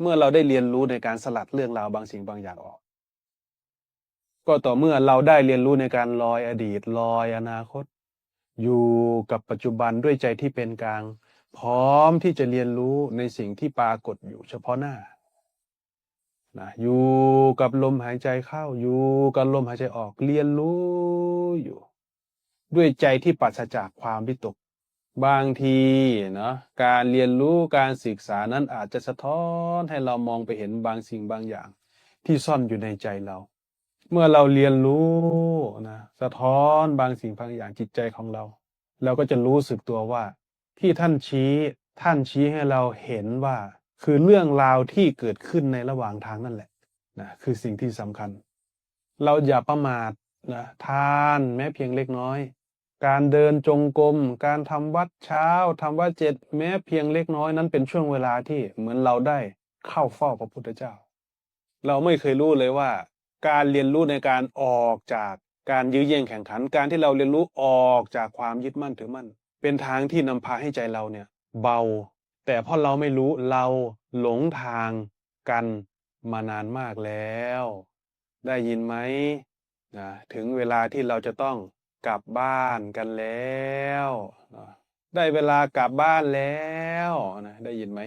เมื่อเราได้เรียนรู้ในการสลัดเรื่องราวบางสิ่งบางอย่างออก ก็ต่อเมื่อเราได้เรียนรู้ในการลอยอดีตลอยอนาคต อยู่กับปัจจุบันด้วยใจที่เป็นกลาง พร้อมที่จะเรียนรู้ในสิ่งที่ปรากฏอยู่เฉพาะหน้านะอยู่กับลมหายใจเข้า อยู่กับลมหายใจออกเรียนรู้อยู่ ด้วยใจที่ปราศจากความวิตก บางทีเนาะการเรียนรู้การศึกษานั้นอาจจะสะท้อนให้เรามองไปเห็นบางสิ่งบางอย่าง ที่ซ่อนอยู่ในใจเรา เมื่อเราเรียนรู้นะสะท้อนบางสิ่งบางอย่างจิตใจของเรา เราก็จะรู้สึกตัวว่า ที่ท่านชี้ท่านชี้ให้เราเห็นว่า คือเรื่องราวที่เกิดขึ้นในระหว่างทางนั่นแหละนะคือสิ่งที่สำคัญ เราอย่าประมาทนะทานแม้เพียงเล็กน้อย การเดินจงกรม การทำวัดเช้าทำวัดเจ็ดแม้เพียงเล็กน้อยนั้นเป็นช่วงเวลาที่เหมือนเราได้เข้าเฝ้าพระพุทธเจ้า เราไม่เคยรู้เลยว่า การเรียนรู้ในการออกจากการยื้อแย่งแข่งขัน การที่เราเรียนรู้ออกจากความยึดมั่นถือมั่น เป็นทางที่นำพาให้ใจเราเนี่ย เบา แต่เพราะเราไม่รู้เราหลงทางกันมานานมากแล้ว ได้ยินไหมนะถึงเวลาที่เราจะต้อง กลับบ้านกันแล้ว ได้เวลากลับบ้านแล้วนะได้ยินไหม